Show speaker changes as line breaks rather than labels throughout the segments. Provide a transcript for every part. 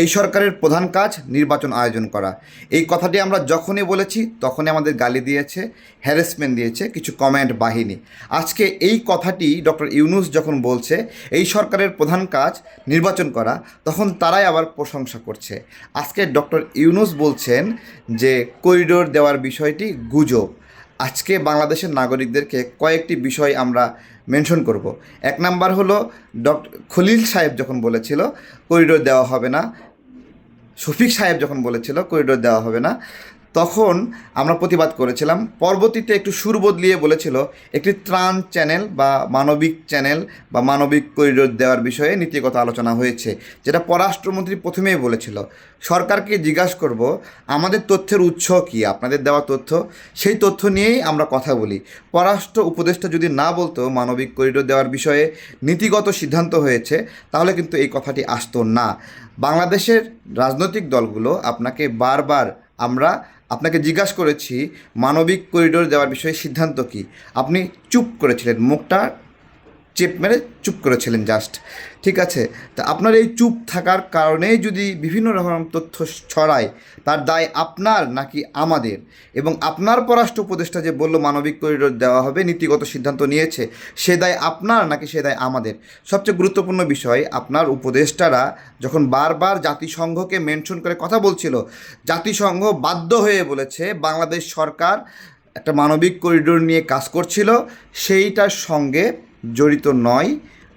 এই সরকারের প্রধান কাজ নির্বাচন আয়োজন করা। এই কথাটি আমরা যখনই বলেছি, তখনই আমাদের গালি দিয়েছে হ্যারাসমেন্ট দিয়েছে, কিছু কমেন্ট বাহিনী। আজকে এই কথাটি ডক্টর ইউনুস যখন বলছে, এই সরকারের প্রধান কাজ নির্বাচন করা, তখন তারাই আবার প্রশংসা করছে। আজকে ডক্টর ইউনুস বলছেন যে করিডোর দেওয়ার বিষয়টি গুজব। আজকে বাংলাদেশের নাগরিকদেরকে কয়েকটি বিষয় আমরা মেনশন করব। এক নাম্বার হলো ডক্টর খলিল সাহেব যখন বলেছিল, করিডোর দেওয়া হবে না, শফিক সাহেব যখন বলেছিল, করিডোর দেওয়া হবে না তখন আমরা প্রতিবাদ করেছিলাম। পরবর্তীতে একটু সুর বদলিয়ে বলেছিল, একটি ত্রাণ চ্যানেল বা মানবিক চ্যানেল বা মানবিক করিডোর দেওয়ার বিষয়ে নীতিগত আলোচনা হয়েছে, যেটা পররাষ্ট্রমন্ত্রী প্রথমেই বলেছিল। সরকারকে জিজ্ঞাসা করব, আমাদের তথ্যের উৎস কী? আপনাদের দেওয়া তথ্য? সেই তথ্য নিয়েই আমরা কথা বলি। পররাষ্ট্র উপদেষ্টা যদি না বলতো মানবিক করিডোর দেওয়ার বিষয়ে নীতিগত সিদ্ধান্ত হয়েছে, তাহলে কিন্তু এই কথাটি আসতো না। বাংলাদেশের রাজনৈতিক দলগুলো আপনাকে বারবার আমরা আপনাকে জিজ্ঞাসা করেছি মানবিক করিডোর দেওয়ার বিষয়ে সিদ্ধান্ত কী? আপনি চুপ করেছিলেন মুখটা চেপ মেরে চুপ করেছিলেন জাস্ট ঠিক আছে? তা আপনার এই চুপ থাকার কারণেই যদি বিভিন্ন রকম তথ্য ছড়ায়, তার দায় আপনার নাকি আমাদের? এবং আপনার পররাষ্ট্র উপদেষ্টা যে বলল মানবিক করিডোর দেওয়া হবে, নীতিগত সিদ্ধান্ত নিয়েছে, সে দায় আপনার নাকি সে দায় আমাদের? সবচেয়ে গুরুত্বপূর্ণ বিষয়, আপনার উপদেষ্টারা যখন বারবার জাতিসংঘকে মেনশন করে কথা বলছিল, জাতিসংঘ বাধ্য হয়ে বলেছে, বাংলাদেশ সরকার একটা মানবিক করিডোর নিয়ে কাজ করছিল, সেইটার সঙ্গে জড়িত নয়,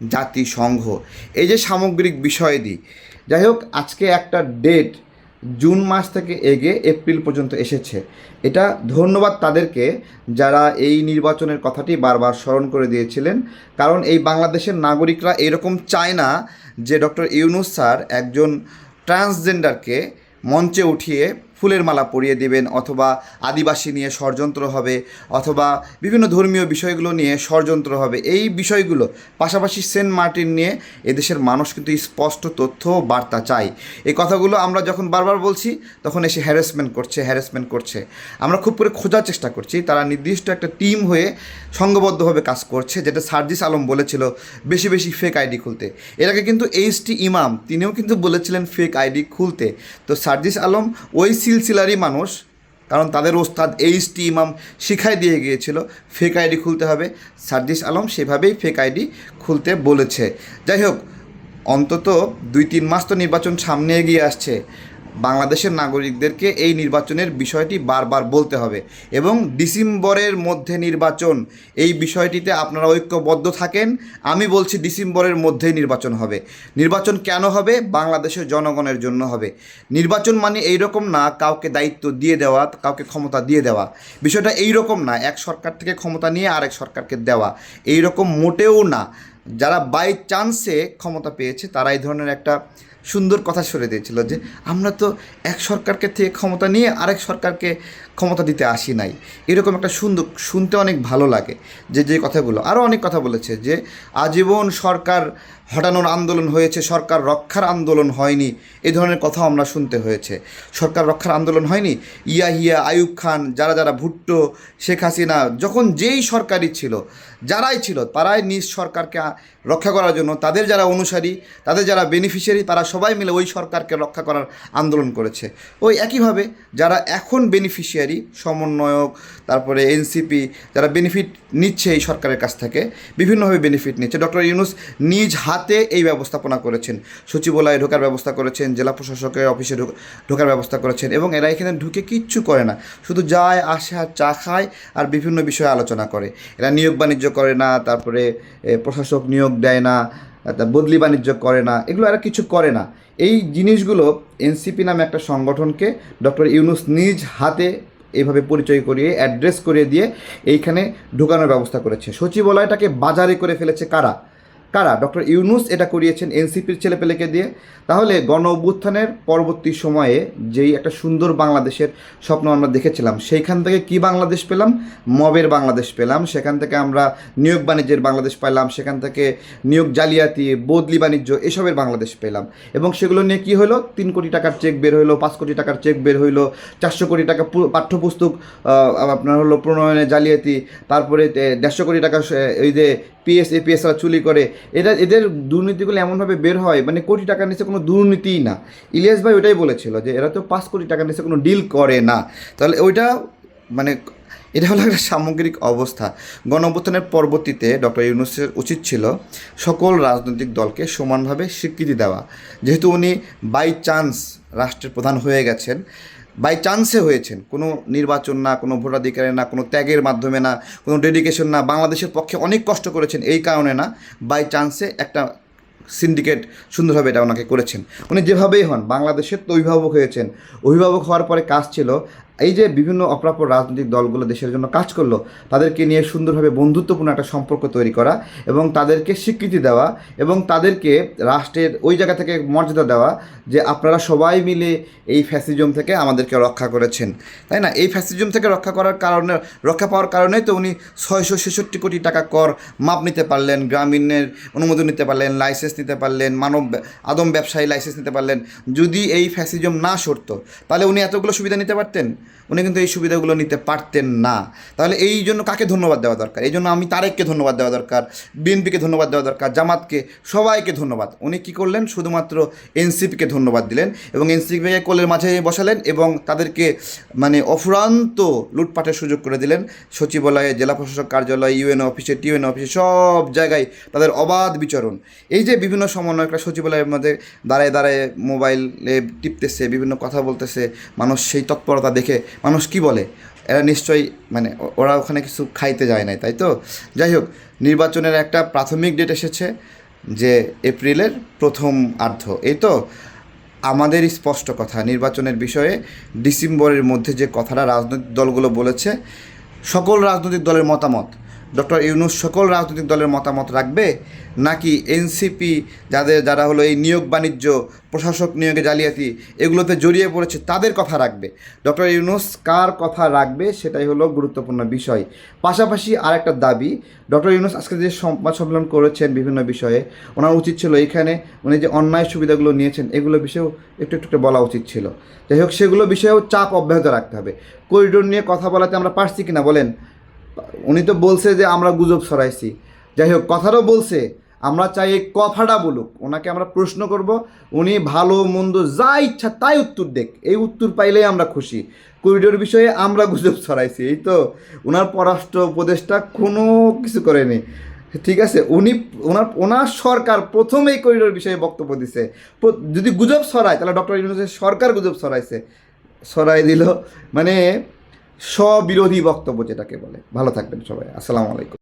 জাতিসংঘ। এই যে সামগ্রিক বিষয়াদি। যাই হোক, আজকে একটা ডেট জুন মাস থেকে এগে এপ্রিল পর্যন্ত এসেছে। এটা ধন্যবাদ তাদেরকে যারা এই নির্বাচনের কথাটি বারবার স্মরণ করে দিয়েছিলেন। কারণ এই বাংলাদেশের নাগরিকরা এরকম চায় না যে ডক্টর ইউনুস স্যার একজন ট্রান্সজেন্ডারকে মঞ্চে উঠিয়ে ফুলের মালা পরিয়ে দেবেন অথবা আদিবাসী নিয়ে ষড়যন্ত্র হবে অথবা বিভিন্ন ধর্মীয় বিষয়গুলো নিয়ে ষড়যন্ত্র হবে। এই বিষয়গুলো পাশাপাশি সেন্ট মার্টিন নিয়ে এদেশের মানুষ কিন্তু স্পষ্ট তথ্য বার্তা চাই এই কথাগুলো আমরা যখন বারবার বলছি, তখন এসে হ্যারাসমেন্ট করছে হ্যারাসমেন্ট করছে। আমরা খুব করে খোঁজার চেষ্টা করছি। তারা নির্দিষ্ট একটা টিম হয়ে সংঘবদ্ধভাবে কাজ করছে, যেটা সার্জিস আলম বলেছিল, বেশি বেশি ফেক আইডি খুলতে। এর আগে কিন্তু এইচ টি ইমাম তিনিও কিন্তু বলেছিলেন ফেক আইডি খুলতে। তো সার্জিস আলম ওই সিলসিলারই মানুষ, কারণ তাদের ওস্তাদ এইচ টি ইমাম শিখাই দিয়ে গিয়েছিল ফেক আইডি খুলতে হবে। সার্জিস আলম সেভাবেই ফেক আইডি খুলতে বলেছে। যাই হোক, অন্তত দুই তিন মাস তো নির্বাচন সামনে এগিয়ে আসছে। বাংলাদেশের নাগরিকদেরকে এই নির্বাচনের বিষয়টি বারবার বলতে হবে এবং ডিসেম্বরের মধ্যে নির্বাচন। এই বিষয়টিতে আপনারা ঐক্যবদ্ধ থাকেন। আমি বলছি ডিসেম্বরের মধ্যেই নির্বাচন হবে। নির্বাচন কেন হবে? বাংলাদেশের জনগণের জন্য হবে। নির্বাচন মানে এই রকম না কাউকে দায়িত্ব দিয়ে দেওয়া, কাউকে ক্ষমতা দিয়ে দেওয়া। বিষয়টা এই রকম না, এক সরকার থেকে ক্ষমতা নিয়ে আরেক সরকারকে দেওয়া। এই রকম মোটেও না। যারা বাই চান্সে ক্ষমতা পেয়েছে, তারা এই ধরনের একটা সুন্দর কথা সরে দিয়েছিল যে আমরা তো এক সরকারকে থেকে ক্ষমতা নিয়ে আরেক সরকারকে ক্ষমতা দিতে আসি নাই। এরকম একটা সুন্দর, শুনতে অনেক ভালো লাগে যে যে কথাগুলো। আরও অনেক কথা বলেছে যে, আজীবন সরকার হটানোর আন্দোলন হয়েছে, সরকার রক্ষার আন্দোলন হয়নি। এ ধরনের কথা আমরা শুনতে হয়েছে। সরকার রক্ষার আন্দোলন হয়নি? ইয়া হিয়া আয়ুব খান, যারা যারা ভুট্টো, শেখ হাসিনা, যখন যেই সরকারই ছিল, যারাই ছিল, তারাই নিজ সরকারকে রক্ষা করার জন্য, তাদের যারা অনুসারী, তাদের যারা বেনিফিশিয়ারি তারা সবাই মিলে ওই সরকারকে রক্ষা করার আন্দোলন করেছে। ওই একইভাবে যারা এখন বেনিফিশিয়ারি সমন্বয়ক, তারপরে এনসিপি, যারা বেনিফিট নিচ্ছে এই সরকারের কাছ থেকে, বিভিন্নভাবে বেনিফিট নিচ্ছে। ডক্টর ইউনুস নিজ হাতে এই ব্যবস্থাপনা করেছেন। সচিবালয়ে ঢোকার ব্যবস্থা করেছেন, জেলা প্রশাসকের অফিসে ঢোক- ঢোকার ব্যবস্থা করেছেন এবং এরা এখানে ঢুকে কিচ্ছু করে না। শুধু যায়, আসে আর চা খায় আর বিভিন্ন বিষয়ে আলোচনা করে। এরা নিয়োগ বাণিজ্য করে না, তারপরে প্রশাসক নিয়োগ দেয় না বদলি বাণিজ্য করে না, এগুলো আর কিছু করে না। এই জিনিসগুলো এনসিপি নামে একটা সংগঠনকে ডক্টর ইউনুস নিজ হাতে এভাবে পরিচয় করিয়ে, অ্যাড্রেস করিয়ে দিয়ে এইখানে ঢুকানোর ব্যবস্থা করেছে। সচিবালয়টাকে বাজারে করে ফেলেছে কারা? কারা? ডক্টর ইউনুস এটা করিয়েছেন এনসিপির ছেলেপেলেকে দিয়ে। তাহলে গণ অভ্যুত্থানের পরবর্তী সময়ে যেই একটা সুন্দর বাংলাদেশের স্বপ্ন আমরা দেখেছিলাম, সেইখান থেকে কি বাংলাদেশ পেলাম? মবের বাংলাদেশ পেলাম। সেখান থেকে আমরা নিয়োগ বাণিজ্যের বাংলাদেশ পেলাম সেখান থেকে নিয়োগ জালিয়াতি, বদলি বাণিজ্য, এসবের বাংলাদেশ পেলাম। এবং সেগুলো নিয়ে কি হলো? তিন কোটি টাকার চেক বের হইল, পাঁচ কোটি টাকার চেক বের হইল, চারশো কোটি টাকা পাঠ্যপুস্তক আপনার হলো প্রণয়নে জালিয়াতি, তারপরে দেড়শো কোটি টাকা এই যে পিএস এপিএসরা চুরি করে। এটা, এদের দুর্নীতিগুলো এমনভাবে বের হয় মানে কোটি টাকার নিচে কোনো দুর্নীতিই না। ইলিয়াস ভাই ওটাই বলেছিল যে, এরা তো পাঁচ কোটি টাকার নিচে কোনো ডিল করে না। তাহলে ওইটা মানে এটা হলো একটা সামগ্রিক অবস্থা। গণঅভ্যুত্থানের পরবর্তীতে ডক্টর ইউনুসের উচিত ছিল সকল রাজনৈতিক দলকে সমানভাবে স্বীকৃতি দেওয়া। যেহেতু উনি বাই চান্স রাষ্ট্রের প্রধান হয়ে গেছেন বাই চান্সে হয়েছেন। কোনো নির্বাচন না, কোনো ভোটাধিকারে না, কোনো ত্যাগের মাধ্যমে না, কোনো ডেডিকেশন না, বাংলাদেশের পক্ষে অনেক কষ্ট করেছেন, এই কারণে না বাই চান্সে একটা সিন্ডিকেট সুন্দরভাবে এটা ওনাকে করেছেন। উনি যেভাবেই হন, বাংলাদেশের তো অভিভাবক হয়েছেন। অভিভাবক হওয়ার পরে কাজ ছিল এই যে বিভিন্ন অপ্রাপ্য রাজনৈতিক দলগুলো দেশের জন্য কাজ করল, তাদেরকে নিয়ে সুন্দরভাবে বন্ধুত্বপূর্ণ একটা সম্পর্ক তৈরি করা এবং তাদেরকে স্বীকৃতি দেওয়া এবং তাদেরকে রাষ্ট্রের ওই জায়গা থেকে মর্যাদা দেওয়া যে আপনারা সবাই মিলে এই ফ্যাসিজম থেকে আমাদেরকে রক্ষা করেছেন। তাই না? এই ফ্যাসিজম থেকে রক্ষা করার কারণে, রক্ষা পাওয়ার কারণেই তো উনি ছয়শো ছেষট্টি কোটি টাকা কর মাপ নিতে পারলেন, গ্রামীণের অনুমোদন নিতে পারলেন, লাইসেন্স নিতে পারলেন, মানব আদম ব্যবসায়ী লাইসেন্স নিতে পারলেন। যদি এই ফ্যাসিজম না সরতো, তাহলে উনি এতগুলো সুবিধা নিতে পারতেন? উনি কিন্তু এই সুবিধাগুলো নিতে পারতেন না। তাহলে এই জন্য কাকে ধন্যবাদ দেওয়া দরকার? এই জন্য আমি তারেককে ধন্যবাদ দেওয়া দরকার, বিএনপিকে ধন্যবাদ দেওয়া দরকার, জামাতকে, সবাইকে ধন্যবাদ। উনি কী করলেন? শুধুমাত্র এনসিপিকে ধন্যবাদ দিলেন এবং এনসিপিকে কোলের মাঝে বসালেন এবং তাদেরকে মানে অফুরান্ত লুটপাটের সুযোগ করে দিলেন। সচিবালয়ে, জেলা প্রশাসক কার্যালয় ইউএন অফিসে টিউএন অফিসে সব জায়গায় তাদের অবাধ বিচরণ। এই যে বিভিন্ন সমন্বয়করা সচিবালয়ের মধ্যে দাঁড়ায় দাঁড়ায় মোবাইলে টিপতেছে, বিভিন্ন কথা বলতেছে, মানুষ সেই তৎপরতা দেখে মানুষ কি বলে? এরা নিশ্চয়ই মানে ওরা ওখানে কিছু খাইতে যায় নাই, তাই তো? যাই হোক, নির্বাচনের একটা প্রাথমিক ডেট এসেছে যে এপ্রিলের প্রথম আর্ধ, এই তো? আমাদের স্পষ্ট কথা, নির্বাচনের বিষয়ে ডিসেম্বরের মধ্যে যে কথাটা রাজনৈতিক দলগুলো বলেছে, সকল রাজনৈতিক দলের মতামত ডক্টর ইউনুস সকল রাজনৈতিক দলের মতামত রাখবে? নাকি এনসিপি, যাদের যারা হলো এই নিয়োগ বাণিজ্য, প্রশাসক নিয়োগে জালিয়াতি, এগুলোতে জড়িয়ে পড়েছে, তাদের কথা রাখবে? ডক্টর ইউনুস কার কথা রাখবে সেটাই হলো গুরুত্বপূর্ণ বিষয়। পাশাপাশি আরেকটা দাবি, ডক্টর ইউনুস আজকে যে সংবাদ সম্মেলন করেছেন বিভিন্ন বিষয়ে, ওনার উচিত ছিল এখানে উনি যে অন্যায় সুবিধাগুলো নিয়েছেন, এগুলো বিষয়েও একটু একটু বলা উচিত ছিল। যাই হোক, সেগুলো বিষয়েও চাপ অব্যাহত রাখতে হবে। করিডোর নিয়ে কথা বলাতে আমরা পারছি কিনা বলেন? উনি তো বলছে যে আমরা গুজব ছড়াইছি। যাই হোক কথাটাও বলছে, আমরা চাই এই কথাটা বলুক, ওনাকে আমরা প্রশ্ন করব, উনি ভালো, মন্দ, যা ইচ্ছা তাই উত্তর দেখ এই উত্তর পাইলেই আমরা খুশি। করিডোর বিষয়ে আমরা গুজব ছড়াইছি, এই তো ওনার পররাষ্ট্র উপদেষ্টা কোনো কিছু করেনি। ঠিক আছে, উনি ওনার ওনার সরকার প্রথম এই করিডোর বিষয়ে বক্তব্য দিছে। যদি গুজব ছড়ায়, তাহলে ডক্টর ইউনুসের সরকার গুজব ছড়াইছে, ছড়াই দিল মানে স্ববিরোধী বক্তব্য যেটাকে বলে। ভালো থাকবেন সবাই। আসসালামু আলাইকুম।